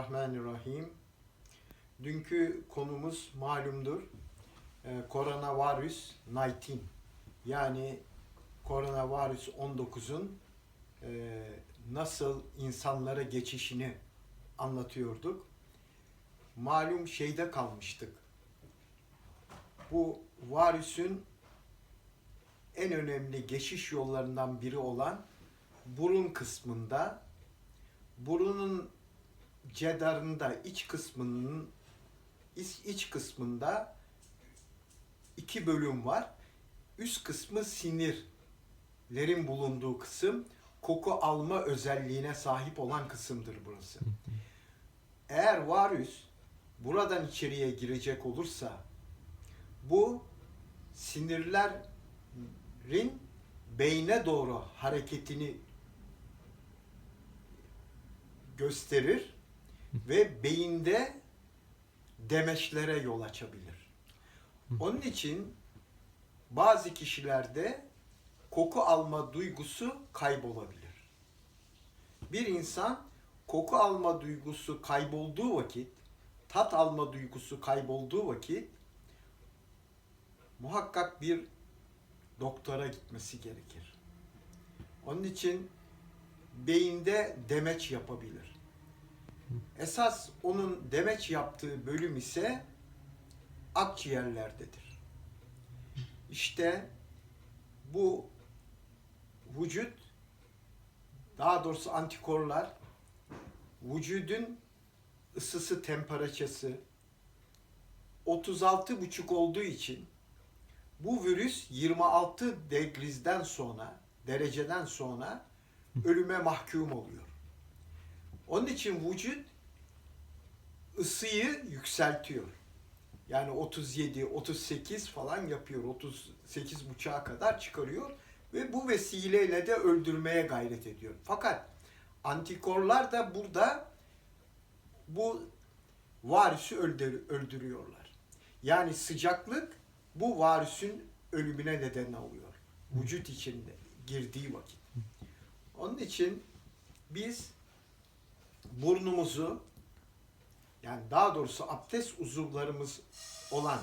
Bismillahirrahmanirrahim. Dünkü konumuz malumdur. Ee, Koronavirüs 19 yani koronavirüs 19'un e, nasıl insanlara geçişini anlatıyorduk. Malum şeyde kalmıştık. Bu virüsün en önemli geçiş yollarından biri olan burun kısmında burunun cedarında iç kısmının iç, iç kısmında iki bölüm var. Üst kısmı sinirlerin bulunduğu kısım, koku alma özelliğine sahip olan kısımdır burası. Eğer virüs buradan içeriye girecek olursa bu sinirlerin beyne doğru hareketini gösterir ve beyinde demeçlere yol açabilir. Onun için bazı kişilerde koku alma duygusu kaybolabilir. Bir insan koku alma duygusu kaybolduğu vakit, tat alma duygusu kaybolduğu vakit muhakkak bir doktora gitmesi gerekir. Onun için beyinde demeç yapabilir. Esas onun demeç yaptığı bölüm ise akciğerlerdedir. İşte bu vücut daha doğrusu antikorlar vücudun ısısı temperatüresi 36,5 olduğu için bu virüs 26 degrizden sonra dereceden sonra ölüme mahkum oluyor. Onun için vücut ısıyı yükseltiyor. Yani 37, 38 falan yapıyor. 38 buçuğa kadar çıkarıyor ve bu vesileyle de öldürmeye gayret ediyor. Fakat antikorlar da burada bu öldür, öldürüyorlar. Yani sıcaklık bu varisin ölümüne neden oluyor. Vücut içinde girdiği vakit. Onun için biz burnumuzu yani daha doğrusu abdest uzuvlarımız olan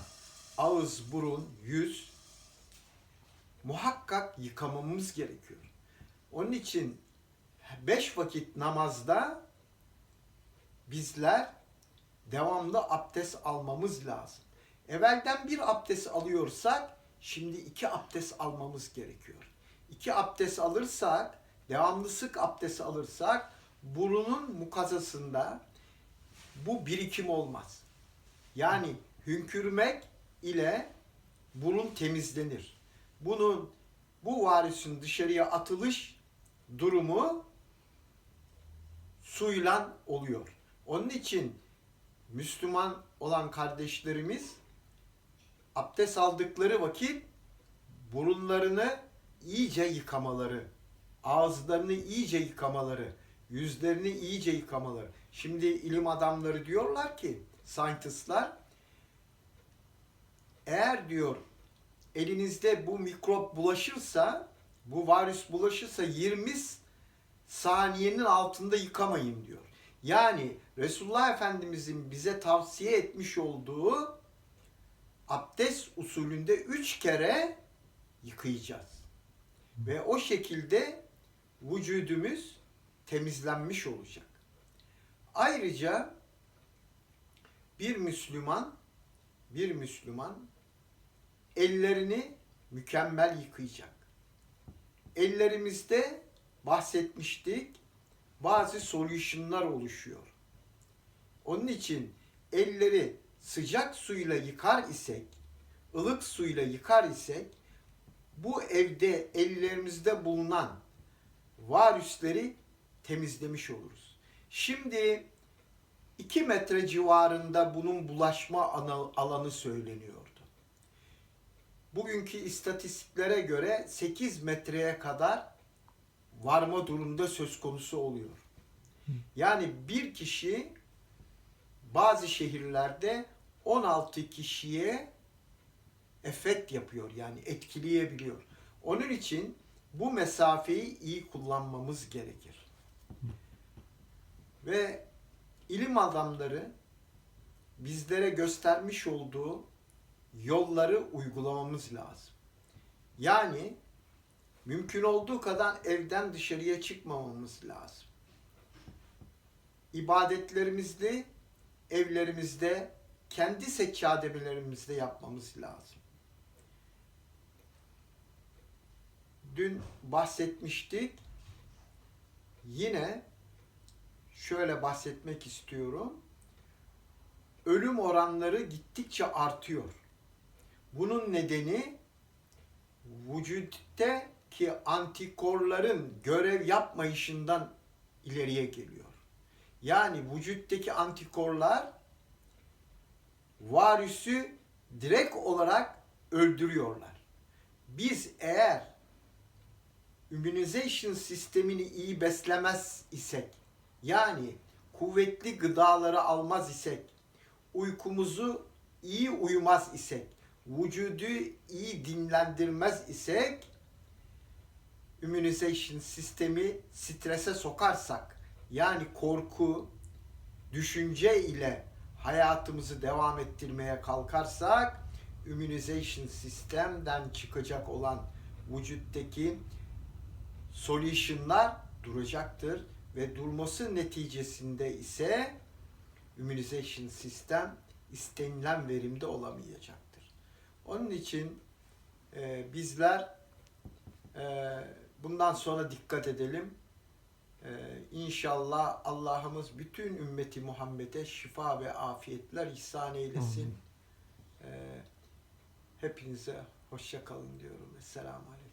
ağız, burun, yüz muhakkak yıkamamız gerekiyor. Onun için beş vakit namazda bizler devamlı abdest almamız lazım. Evvelden bir abdest alıyorsak şimdi iki abdest almamız gerekiyor. İki abdest alırsak, devamlı sık abdest alırsak burunun mukazasında bu birikim olmaz. Yani hünkürmek ile burun temizlenir. Bunun bu varisin dışarıya atılış durumu suyla oluyor. Onun için Müslüman olan kardeşlerimiz abdest aldıkları vakit burunlarını iyice yıkamaları, ağızlarını iyice yıkamaları, yüzlerini iyice yıkamaları. Şimdi ilim adamları diyorlar ki, scientistlar, eğer diyor elinizde bu mikrop bulaşırsa, bu virüs bulaşırsa 20 saniyenin altında yıkamayın diyor. Yani Resulullah Efendimizin bize tavsiye etmiş olduğu abdest usulünde üç kere yıkayacağız. Ve o şekilde vücudumuz temizlenmiş olacak. Ayrıca bir Müslüman bir Müslüman ellerini mükemmel yıkayacak. Ellerimizde bahsetmiştik bazı solutionlar oluşuyor. Onun için elleri sıcak suyla yıkar isek, ılık suyla yıkar isek bu evde ellerimizde bulunan virüsleri temizlemiş oluruz. Şimdi 2 metre civarında bunun bulaşma alanı söyleniyordu. Bugünkü istatistiklere göre 8 metreye kadar varma durumda söz konusu oluyor. Yani bir kişi bazı şehirlerde 16 kişiye efekt yapıyor yani etkileyebiliyor. Onun için bu mesafeyi iyi kullanmamız gerekir. Ve ilim adamları bizlere göstermiş olduğu yolları uygulamamız lazım. Yani mümkün olduğu kadar evden dışarıya çıkmamamız lazım. İbadetlerimizi evlerimizde, kendi seccadelerimizde yapmamız lazım. Dün bahsetmiştik. Yine şöyle bahsetmek istiyorum. Ölüm oranları gittikçe artıyor. Bunun nedeni vücuttaki antikorların görev yapmayışından ileriye geliyor. Yani vücuttaki antikorlar varüsü direkt olarak öldürüyorlar. Biz eğer immunization sistemini iyi beslemez isek, yani kuvvetli gıdaları almaz isek, uykumuzu iyi uyumaz isek, vücudu iyi dinlendirmez isek, immunization sistemi strese sokarsak, yani korku, düşünce ile hayatımızı devam ettirmeye kalkarsak, immunization sistemden çıkacak olan vücuttaki solutionlar duracaktır ve durması neticesinde ise immunization sistem istenilen verimde olamayacaktır. Onun için e, bizler e, bundan sonra dikkat edelim. E, inşallah Allah'ımız bütün ümmeti Muhammed'e şifa ve afiyetler ihsan eylesin. E, hepinize hoşça kalın diyorum. Esselamu Aleyküm.